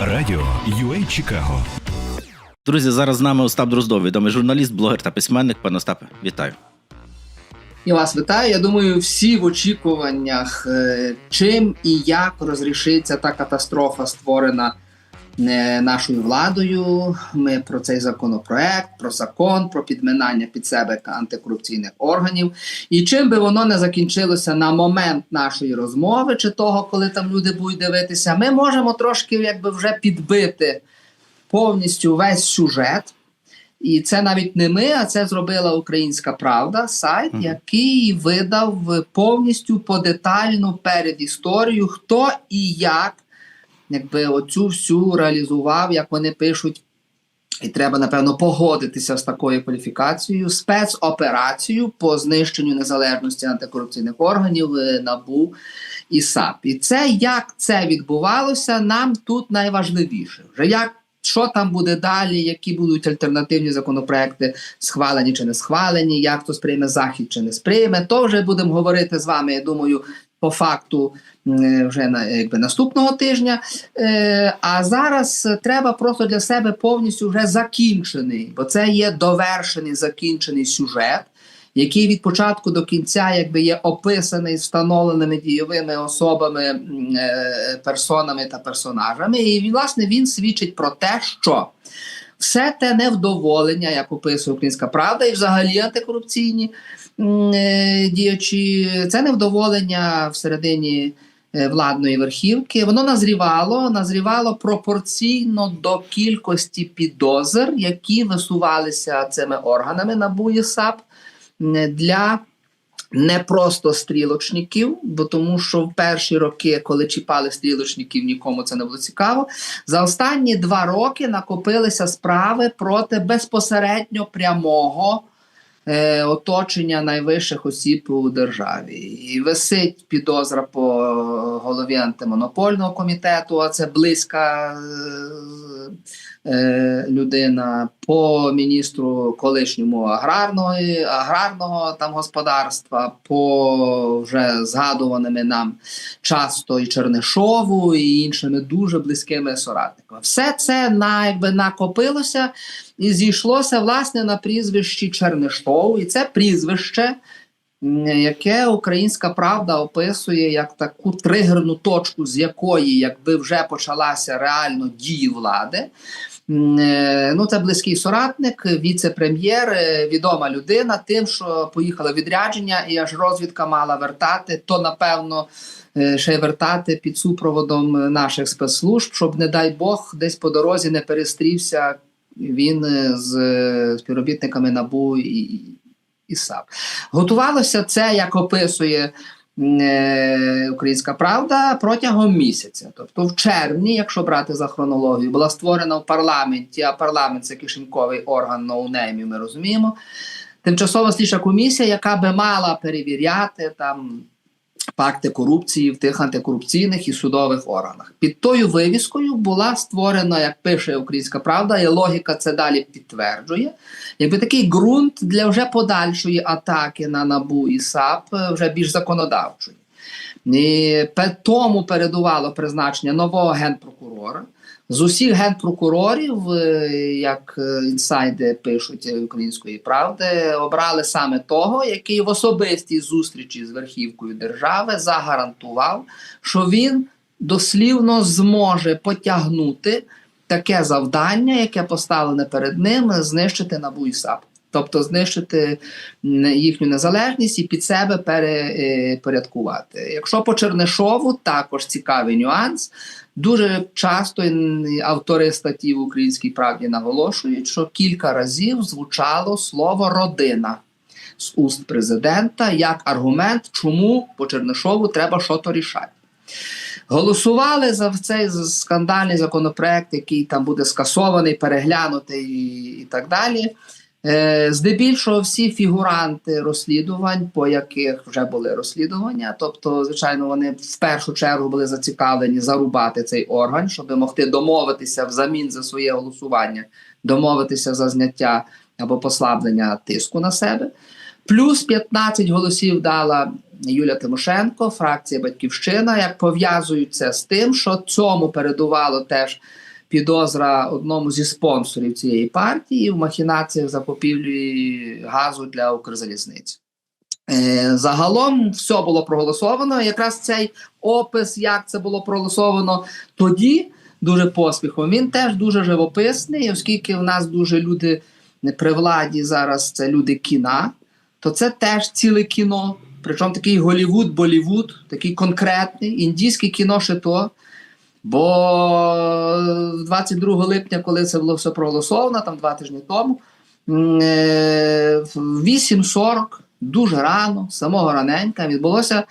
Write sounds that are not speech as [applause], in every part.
Радіо UA Чикаго. Друзі, зараз з нами Остап Дроздов, відомий журналіст, блогер та письменник. Пане Остапе, вітаю. І вас вітаю. Я думаю, всі в очікуваннях, е, чим і як розрішиться та катастрофа, створена нашою владою. Ми про цей законопроект, про закон, про підминання під себе антикорупційних органів. І чим би воно не закінчилося на момент нашої розмови, чи того, коли там люди будуть дивитися, ми можемо трошки якби вже підбити повністю весь сюжет. І це навіть не ми, а це зробила Українська Правда, сайт, Мгм. який видав повністю подетальну передісторію, хто і як якби оцю всю реалізував, як вони пишуть. І треба, напевно, погодитися з такою кваліфікацією спецоперацію по знищенню незалежності антикорупційних органів е, НАБУ і САП. І це як це відбувалося, нам тут найважливіше. Вже як що там буде далі, які будуть альтернативні законопроекти, схвалені чи не схвалені, як хто сприйме захід чи не сприйме, то вже будемо говорити з вами. Я думаю, по факту вже на якби наступного тижня. Е, а зараз треба просто для себе повністю вже закінчений, бо це є довершений закінчений сюжет. Який від початку до кінця якби є описаний встановленими дійовими особами, е, персонами та персонажами, і власне він свідчить про те, що все те невдоволення, як описує Українська Правда, і взагалі антикорупційні е, діячі, це невдоволення всередині е, владної верхівки. Воно назрівало, назрівало пропорційно до кількості підозр, які висувалися цими органами НАБУ і САП для. Не просто стрілочників, бо тому що в перші роки, коли чіпали стрілочників, нікому це не було цікаво. За останні два роки накопилися справи проти безпосередньо прямого е, оточення найвищих осіб у державі. І висить підозра по голові антимонопольного комітету, а це близька е, е, людина, по міністру колишньому аграрного, аграрного там господарства, по вже згадуваними нам часто і Чернишову, і іншими дуже близькими соратниками. Все це на, якби накопилося і зійшлося власне на прізвищі Чернишов, і це прізвище. Яке українська правда описує як таку тригерну точку, з якої якби вже почалася реально дії влади. Е, Ну, це близький соратник, віце-прем'єр, е, відома людина, тим, що поїхала відрядження, і аж розвідка мала вертати, то напевно е, ще вертати під супроводом наших спецслужб, щоб, не дай Бог, десь по дорозі не перестрівся він з співробітниками НАБУ і, і САП. Готувалося це, як описує Українська Правда, протягом місяця. Тобто, в червні, якщо брати за хронологію, була створена в парламенті, а парламент це кишеньковий орган ноунеймів, ми розуміємо. Тимчасова слідча комісія, яка би мала перевіряти там факти корупції в тих антикорупційних і судових органах. Під тою вивіскою була створена, як пише Українська Правда, і логіка це далі підтверджує. Якби такий ґрунт для вже подальшої атаки на НАБУ і САП, е, вже більш законодавчої. І тому передувало призначення нового генпрокурора. З усіх генпрокурорів, е, як е, інсайди пишуть української правди, обрали саме того, який в особистій зустрічі з верхівкою держави загарантував, що він дослівно зможе потягнути таке завдання, яке поставлене перед ним, знищити НАБУ і САП. Тобто знищити їхню незалежність і під себе перепорядкувати. Якщо по Чернишову також цікавий нюанс. Дуже часто автори статті в українській правді наголошують, що кілька разів звучало слово родина з уст президента як аргумент, чому по Чернишову треба що то рішати. Голосували за цей скандальний законопроект, який там буде скасований, переглянутий і так далі. Е, Здебільшого всі фігуранти розслідувань, по яких вже були розслідування, тобто, звичайно, вони в першу чергу були зацікавлені зарубати цей орган, щоб могти домовитися взамін за своє голосування, домовитися за зняття або послаблення тиску на себе. Плюс 15 голосів дала Юлія Тимошенко, фракція Батьківщина, як пов'язують це з тим, що цьому передувало теж підозра одному зі спонсорів цієї партії в махінаціях закупівлі газу для Укрзалізниці. Е, Загалом все було проголосовано. Якраз цей опис, як це було проголосовано тоді, дуже поспіхом. Він теж дуже живописний, оскільки в нас дуже люди не при владі зараз це люди кіна, то це теж ціле кіно. Причому такий Голівуд, Болівуд, такий конкретний, індійське кіно ще то. Бо 22 липня, коли це було все проголосовано, там два тижні тому, е, в 8.40, дуже рано, самого раненька, відбулося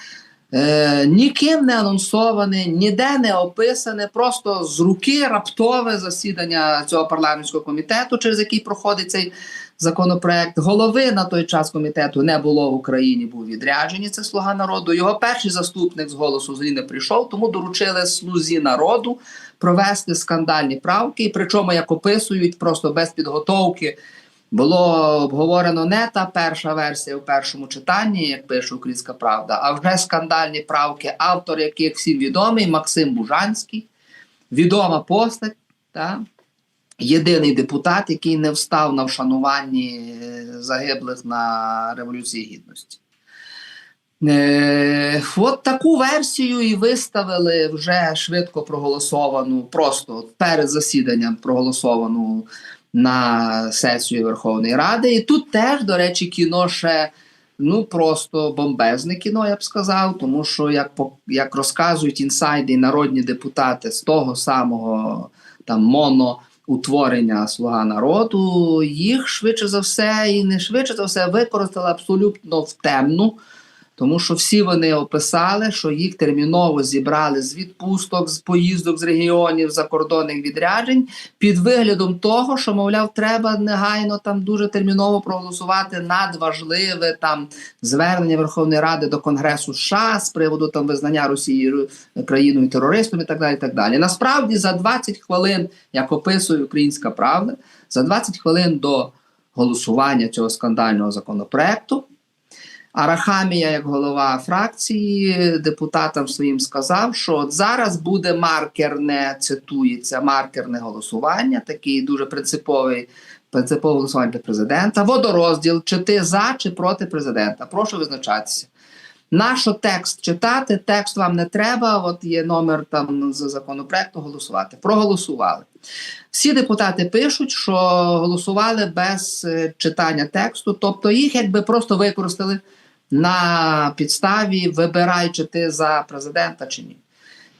е, ніким не анонсоване, ніде не описане, просто з руки раптове засідання цього парламентського комітету, через який проходить цей законопроект. Голови на той час комітету не було в Україні, був відряджені. Це слуга народу. Його перший заступник з голосу взагалі не прийшов, тому доручили слузі народу провести скандальні правки. І причому, як описують, просто без підготовки. Було обговорено не та перша версія в першому читанні, як пише Українська Правда, а вже скандальні правки, автор яких всім відомий Максим Бужанський, відома постать, та, єдиний депутат, який не встав на вшануванні е, загиблих на Революції Гідності. Е, от таку версію і виставили вже швидко проголосовану, просто перед засіданням проголосовану на сесію Верховної Ради. І тут теж, до речі, кіно ще ну просто бомбезне кіно, я б сказав, тому що як як розказують інсайди і народні депутати з того самого там моно. Утворення слуга народу, їх швидше за все і не швидше за все використали абсолютно в темну, тому що всі вони описали, що їх терміново зібрали з відпусток, з поїздок з регіонів, закордонних відряджень, під виглядом того, що, мовляв, треба негайно там дуже терміново проголосувати надважливе там звернення Верховної Ради до Конгресу США з приводу там визнання Росії країною терористом і так далі. І так далі. Насправді за 20 хвилин, як описує Українська Правда, за 20 хвилин до голосування цього скандального законопроекту. Арахамія, як голова фракції, депутатам своїм сказав, що от зараз буде маркерне, цитується, маркерне голосування, такий дуже принциповий, принципове голосування для президента. Водорозділ, чи ти за, чи проти президента. Прошу визначатися. Нащо текст читати? Текст вам не треба. От є номер там з законопроекту голосувати. Проголосували. Всі депутати пишуть, що голосували без е, читання тексту, тобто їх якби просто використали на підставі вибираючи ти за президента чи ні.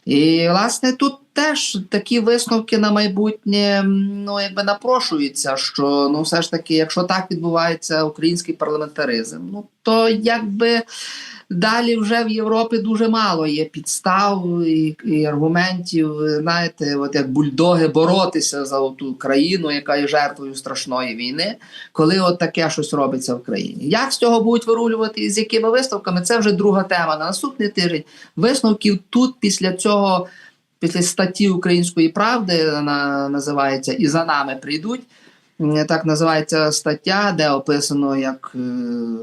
І, власне, тут теж такі висновки на майбутнє ну, якби напрошуються, що ну, все ж таки, якщо так відбувається український парламентаризм, ну то якби далі вже в Європі дуже мало є підстав і, і аргументів, знаєте, от як бульдоги боротися за ту країну, яка є жертвою страшної війни, коли от таке щось робиться в країні. Як з цього будуть вирулювати і з якими виставками? Це вже друга тема на наступний тиждень. Висновків тут після цього, після статті Української правди, вона називається І за нами прийдуть. Так називається стаття, де описано, як е,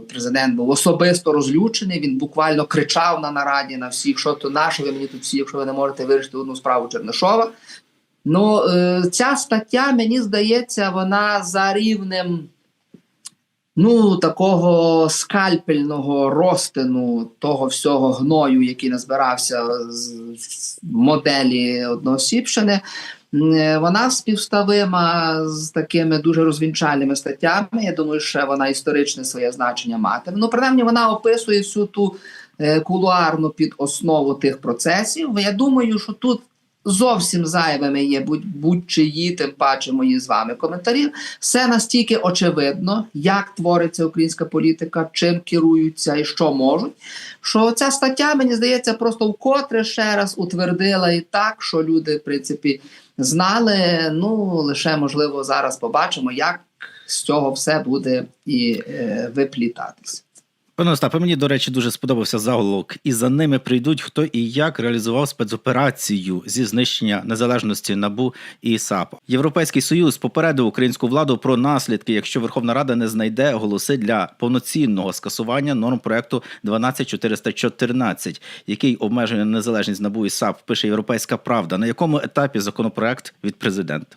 президент був особисто розлючений. Він буквально кричав на нараді на всіх, що то наше ви мені тут всі, якщо ви не можете вирішити одну справу Чернишова. Ну, е, ця стаття, мені здається, вона за рівнем ну, такого скальпельного розтину того всього гною, який назбирався з моделі одноосібщини. Вона співставима з такими дуже розвінчальними статтями. Я думаю, що вона історичне своє значення матиме. Ну, принаймні, вона описує всю ту е, кулуарну підоснову тих процесів. Я думаю, що тут зовсім зайвими є будь- будь-чиї, тим паче мої з вами коментарі. Все настільки очевидно, як твориться українська політика, чим керуються і що можуть. Що ця стаття, мені здається, просто вкотре ще раз утвердила і так, що люди, в принципі, знали. Ну лише можливо зараз побачимо, як з цього все буде і е, виплітатися. Пане Остапе, мені, до речі, дуже сподобався заголовок. І за ними прийдуть, хто і як реалізував спецоперацію зі знищення незалежності НАБУ і САП. Європейський союз попередив українську владу про наслідки, якщо Верховна Рада не знайде голоси для повноцінного скасування норм проекту 12414, який обмежує незалежність НАБУ і САП. Пише Європейська Правда. На якому етапі законопроект від президента?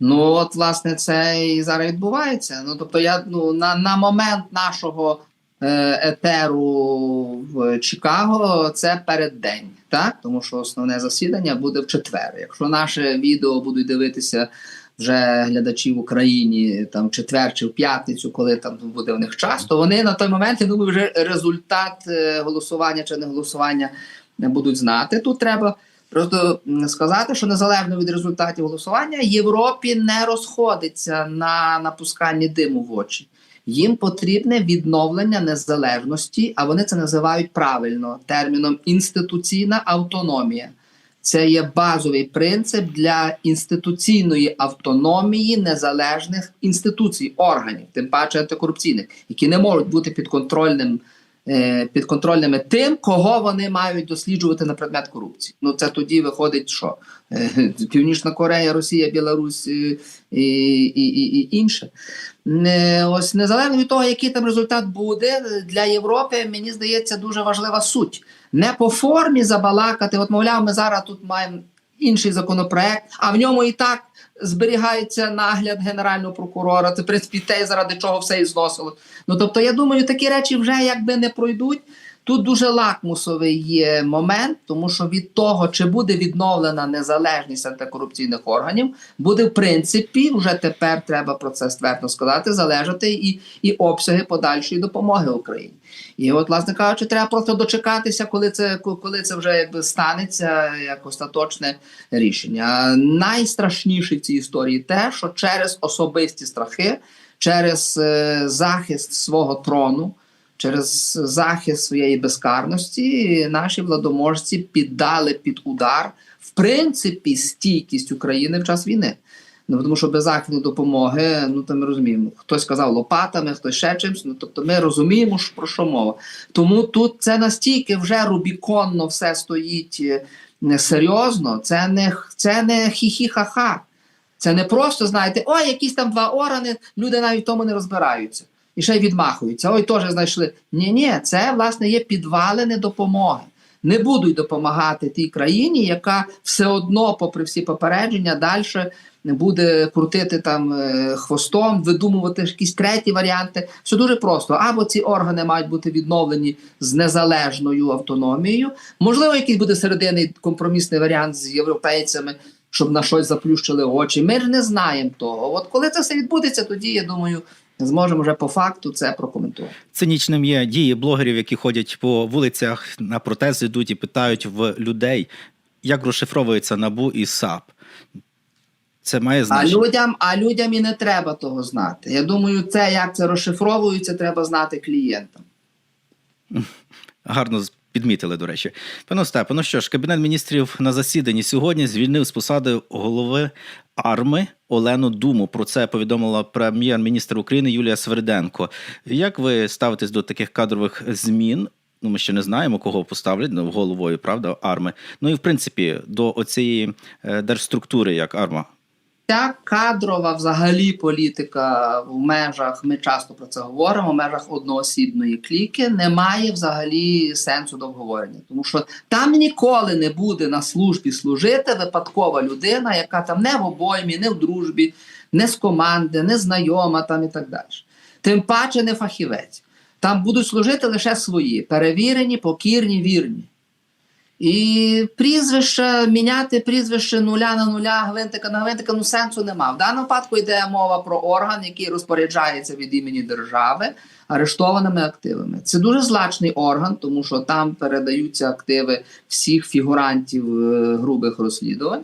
Ну, от, власне, це і зараз відбувається. Ну, тобто, я ну на, на момент нашого етеру в Чикаго це переддень, так? Тому що основне засідання буде в четвер. Якщо наше відео будуть дивитися вже глядачі в Україні там в четвер чи в п'ятницю, коли там буде в них час, то вони на той момент я думаю, вже результат е, голосування чи не голосування не будуть знати. Тут треба. Просто сказати, що незалежно від результатів голосування Європі не розходиться на напусканні диму в очі. Їм потрібне відновлення незалежності, а вони це називають правильно терміном інституційна автономія. Це є базовий принцип для інституційної автономії незалежних інституцій, органів, тим паче антикорупційних, які не можуть бути підконтрольним підконтрольними тим, кого вони мають досліджувати на предмет корупції. Ну це тоді виходить, що Е, Північна Корея, Росія, Білорусь е, і, і, і, і інше. Не, ось незалежно від того, який там результат буде для Європи, мені здається, дуже важлива суть. Не по формі забалакати. От, мовляв, ми зараз тут маємо інший законопроект, а в ньому і так зберігається нагляд генерального прокурора. Це в принципі те, заради чого все і зносило. Ну тобто, я думаю, такі речі вже якби не пройдуть. Тут дуже лакмусовий є момент, тому що від того, чи буде відновлена незалежність антикорупційних органів, буде в принципі вже тепер треба про це ствердно сказати, залежати і, і обсяги подальшої допомоги Україні. І от, власне кажучи, треба просто дочекатися, коли це коли це вже якби станеться як остаточне рішення. Найстрашніше в цій історії те, що через особисті страхи, через е, захист свого трону через захист своєї безкарності наші владоможці піддали під удар в принципі стійкість України в час війни. Ну тому що без західної допомоги, ну то ми розуміємо, хтось сказав лопатами, хтось ще чимось. Ну тобто, ми розуміємо, що про що мова. Тому тут це настільки вже рубіконно все стоїть е, серйозно. Це не це не хі-хі-ха-ха. Це не просто знаєте, ой, якісь там два органи, люди навіть в тому не розбираються і ще й відмахуються. Ой, теж знайшли. Ні, ні, це власне є підвалини допомоги. Не будуть допомагати тій країні, яка все одно, попри всі попередження, далі буде крутити там е, хвостом, видумувати якісь треті варіанти. Все дуже просто. Або ці органи мають бути відновлені з незалежною автономією. Можливо, якийсь буде серединний компромісний варіант з європейцями, щоб на щось заплющили очі. Ми ж не знаємо того. От коли це все відбудеться, тоді я думаю зможемо вже по факту це прокоментувати. Цинічним є дії блогерів, які ходять по вулицях на протези, йдуть і питають в людей, як розшифровується набу і САП. Це має значення. А людям, а людям і не треба того знати. Я думаю, це як це розшифровується, треба знати клієнтам. [laughs] Гарно підмітили, до речі. Пане Остапе, ну що ж, Кабінет міністрів на засіданні сьогодні звільнив з посади голови АРМи Олену Думу. Про це повідомила прем'єр-міністр України Юлія Сверденко. Як ви ставитесь до таких кадрових змін? Ну, ми ще не знаємо, кого поставлять ну, головою, правда, арми. Ну і в принципі до оцієї е, держструктури, як арма. Ця кадрова взагалі політика в межах, ми часто про це говоримо, в межах одноосібної кліки не має взагалі сенсу до обговорення. Тому що там ніколи не буде на службі служити випадкова людина, яка там не в обоймі, не в дружбі, не з команди, не знайома там і так далі. Тим паче не фахівець. Там будуть служити лише свої, перевірені, покірні, вірні. І прізвище, міняти прізвище нуля на нуля, гвинтика на гвинтика, ну сенсу нема. В даному випадку йде мова про орган, який розпоряджається від імені держави арештованими активами. Це дуже злачний орган, тому що там передаються активи всіх фігурантів е, грубих розслідувань.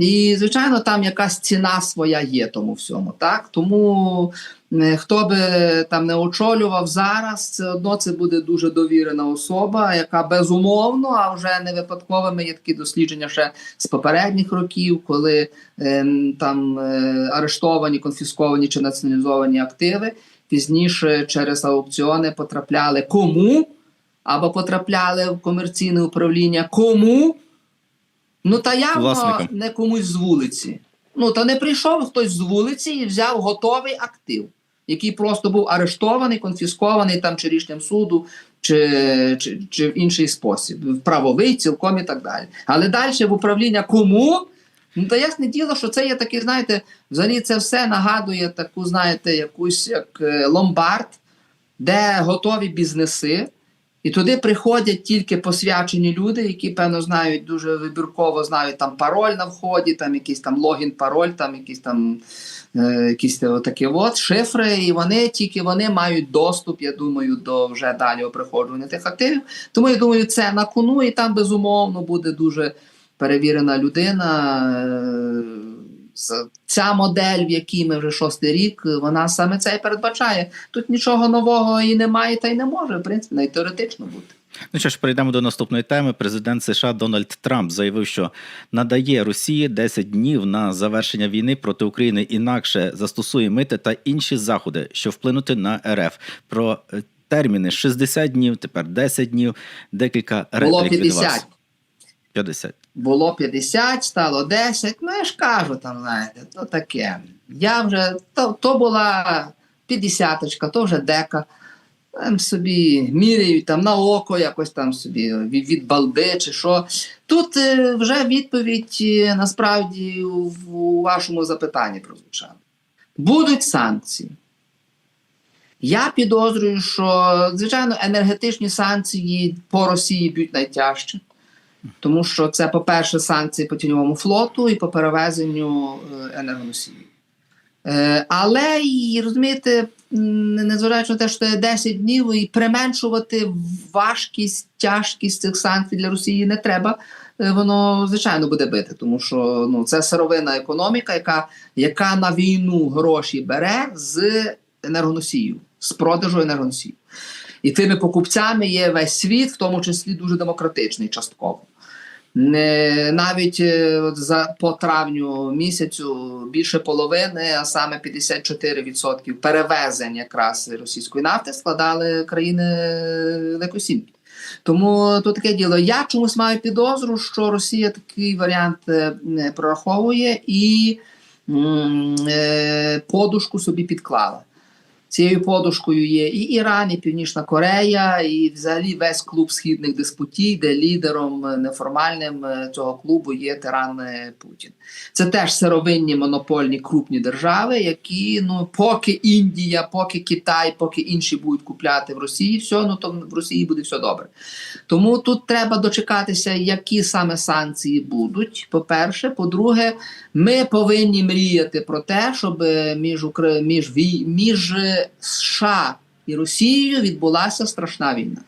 І, звичайно, там якась ціна своя є тому всьому. Так? Тому е, хто би там не очолював зараз, це одно це буде дуже довірена особа, яка безумовно, а вже не випадковими є такі дослідження ще з попередніх років, коли е, там е, арештовані, конфісковані чи націоналізовані активи пізніше через аукціони потрапляли кому, або потрапляли в комерційне управління кому. Ну та явно Власникам. не комусь з вулиці. Ну, та не прийшов хтось з вулиці і взяв готовий актив, який просто був арештований, конфіскований там чи рішенням суду, чи, чи, чи в інший спосіб, в правовий, цілком і так далі. Але далі в управління кому? Ну, та ясне діло, що це є такий, знаєте, взагалі це все нагадує таку, знаєте, якусь як е, ломбард, де готові бізнеси, і туди приходять тільки посвячені люди, які, певно, знають дуже вибірково знають там пароль на вході, там якийсь там логін, пароль, там якісь там е, якісь такі от шифри, і вони тільки вони мають доступ, я думаю, до вже далі приходження тих активів. Тому я думаю, це на кону, і там безумовно буде дуже перевірена людина. Е, Ця модель, в якій ми вже шостий рік, вона саме це і передбачає. Тут нічого нового і немає, та й не може, в принципі, навіть теоретично бути. Ну що ж, перейдемо до наступної теми. Президент США Дональд Трамп заявив, що надає Росії 10 днів на завершення війни проти України, інакше застосує мити та інші заходи, що вплинути на РФ. Про е, терміни 60 днів, тепер 10 днів, декілька ре- Було ліквідувався. 50. 50. Було 50, стало 10. Ну, я ж кажу, там, знаєте, то таке. Я вже, то, то була 50, то вже дека. Там собі міряють там на око, якось там собі від, від балди чи що. Тут е, вже відповідь е, насправді в, у вашому запитанні прозвучала. Будуть санкції. Я підозрюю, що, звичайно, енергетичні санкції по Росії б'ють найтяжче. Тому що це, по-перше, санкції по тіньовому флоту і по перевезенню е, енергоносіїв. Е, але і розумієте, незважаючи на те, що це 10 днів, і применшувати важкість, тяжкість цих санкцій для Росії не треба. Е, Воно звичайно буде бити, тому що ну це сировинна економіка, яка, яка на війну гроші бере з енергоносіїв, з продажу енергоносіїв. І тими покупцями є весь світ, в тому числі дуже демократичний частково. Не, навіть е, за по травню місяцю більше половини, а саме 54% перевезень якраз російської нафти складали країни Великої Тому то таке діло. Я чомусь маю підозру, що Росія такий варіант е, не прораховує і м, е, подушку собі підклала. Цією подушкою є і Іран, і Північна Корея, і взагалі весь клуб східних диспутій, де лідером е, неформальним е, цього клубу є тиран е, Путін. Це теж сировинні монопольні крупні держави, які ну поки Індія, поки Китай, поки інші будуть купляти в Росії, все ну то в Росії буде все добре. Тому тут треба дочекатися, які саме санкції будуть. По-перше, по-друге, ми повинні мріяти про те, щоб між Укра... між, між США і Росією відбулася страшна війна.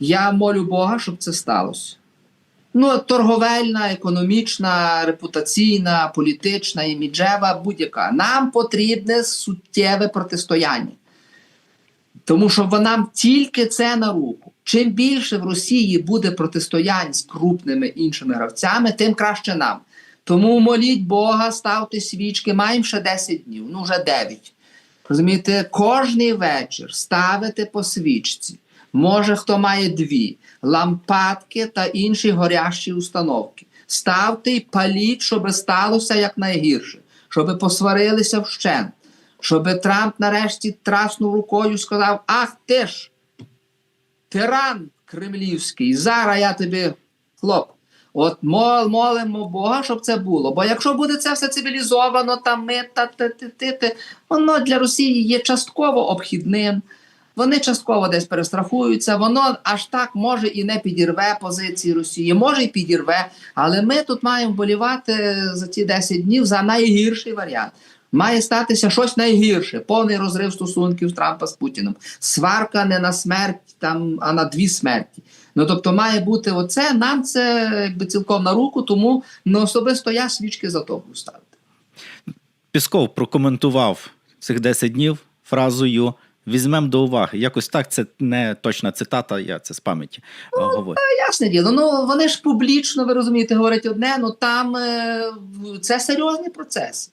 Я молю Бога, щоб це сталося. Ну, торговельна, економічна, репутаційна, політична, іміджева, будь-яка. Нам потрібне суттєве протистояння. Тому що нам тільки це на руку. Чим більше в Росії буде протистоянь з крупними іншими гравцями, тим краще нам. Тому моліть Бога, ставте свічки, маємо ще 10 днів, ну вже 9. Розумієте, кожний вечір ставите по свічці. Може, хто має дві лампадки та інші горящі установки. Ставте і паліть, щоб сталося якнайгірше, щоб посварилися вщент, щоб Трамп нарешті траснув рукою і сказав: Ах ти ж, тиран кремлівський, зараз я тобі хлоп. От мол, молимо Бога, щоб це було. Бо якщо буде це все цивілізовано, там ми та ти, ти, ти, ти, воно для Росії є частково обхідним. Вони частково десь перестрахуються, воно аж так може і не підірве позиції Росії, може і підірве. Але ми тут маємо вболівати за ці 10 днів за найгірший варіант. Має статися щось найгірше, повний розрив стосунків Трампа з Путіним. Сварка не на смерть, там, а на дві смерті. Ну тобто має бути оце. Нам це якби цілком на руку, тому ну, особисто я свічки за то буду ставити. Пісков прокоментував цих 10 днів фразою візьмемо до уваги. Якось так, це не точна цитата, я це з пам'яті е, говорю. Ясне діло, ну вони ж публічно, ви розумієте, говорять одне, ну там е, це серйозні процеси.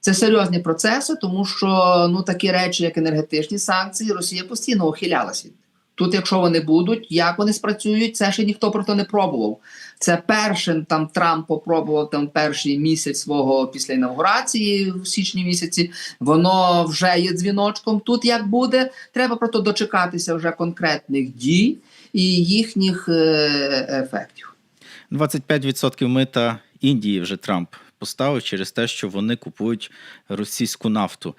Це серйозні процеси, тому що ну такі речі, як енергетичні санкції, Росія постійно ухилялася. Тут, якщо вони будуть, як вони спрацюють, це ще ніхто про то не пробував. Це першим там Трамп попробував там перший місяць свого після інаугурації в січні місяці. Воно вже є дзвіночком. Тут як буде, треба просто дочекатися вже конкретних дій і їхніх е, ефектів. 25% мита Індії вже Трамп поставив через те, що вони купують російську нафту.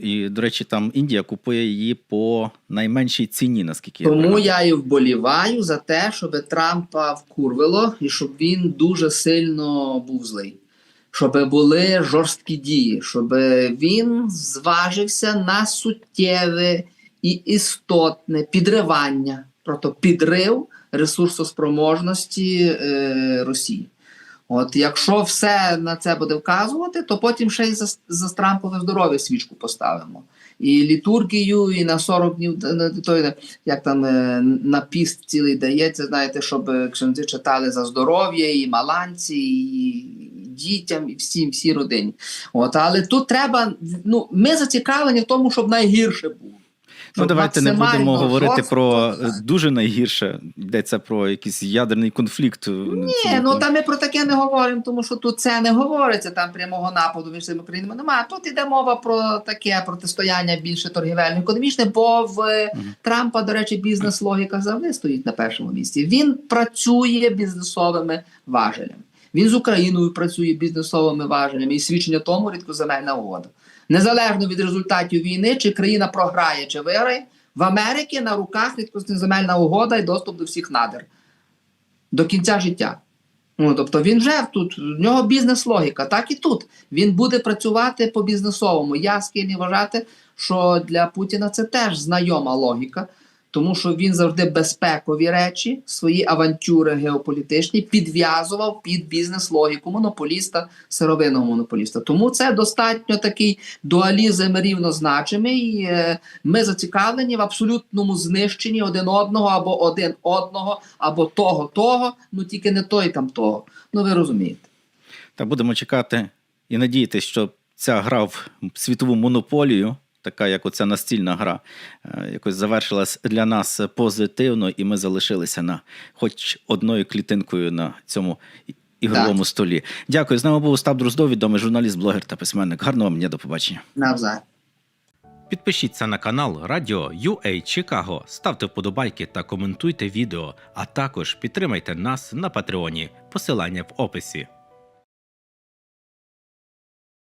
І, до речі, там Індія купує її по найменшій ціні, наскільки я Тому пригадую. я і вболіваю за те, щоб Трампа вкурвило і щоб він дуже сильно був злий. Щоб були жорсткі дії, щоб він зважився на суттєве і істотне підривання, просто підрив ресурсоспроможності е, Росії. От якщо все на це буде вказувати, то потім ще й за, за Трампове здоров'я свічку поставимо. І літургію, і на 40 днів той, як там е, на піст цілий дається, знаєте, щоб е, ксьондзи читали за здоров'я, і маланці, і дітям, і всім, всій родині. От, але тут треба, ну, ми зацікавлені в тому, щоб найгірше було. Ну, давайте не будемо говорити жорстко, про так. дуже найгірше. Йдеться про якийсь ядерний конфлікт. Ні, ну там ми про таке не говоримо, тому що тут це не говориться. Там прямого нападу між цими країнами немає. Тут іде мова про таке протистояння більше торгівельно-економічне, бо в Мгм. Трампа, до речі, бізнес-логіка завжди стоїть на першому місці. Він працює бізнесовими важелями. Він з Україною працює бізнесовими важелями і свідчення тому рідкоземельна угода. Незалежно від результатів війни, чи країна програє, чи виграє, в Америці на руках рідкоземельна угода і доступ до всіх надр до кінця життя. Ну, тобто він вже тут, в нього бізнес-логіка, так і тут. Він буде працювати по бізнесовому. Я схильний вважати, що для Путіна це теж знайома логіка, тому що він завжди безпекові речі, свої авантюри геополітичні підв'язував під бізнес-логіку монополіста, сировинного монополіста. Тому це достатньо такий дуалізм рівнозначимий. Е, Ми зацікавлені в абсолютному знищенні один одного або один одного, або того, того, ну тільки не той там того. Ну ви розумієте. Та будемо чекати і надіятися, що ця гра в світову монополію, така як оця настільна гра, е, якось завершилась для нас позитивно, і ми залишилися на хоч одною клітинкою на цьому ігровому столі. Дякую. З нами був Остап Дроздов, відомий журналіст, блогер та письменник. Гарного вам дня, до побачення. Навзаєм. Підпишіться на канал Радіо UA Чикаго, ставте вподобайки та коментуйте відео, а також підтримайте нас на Патреоні. Посилання в описі.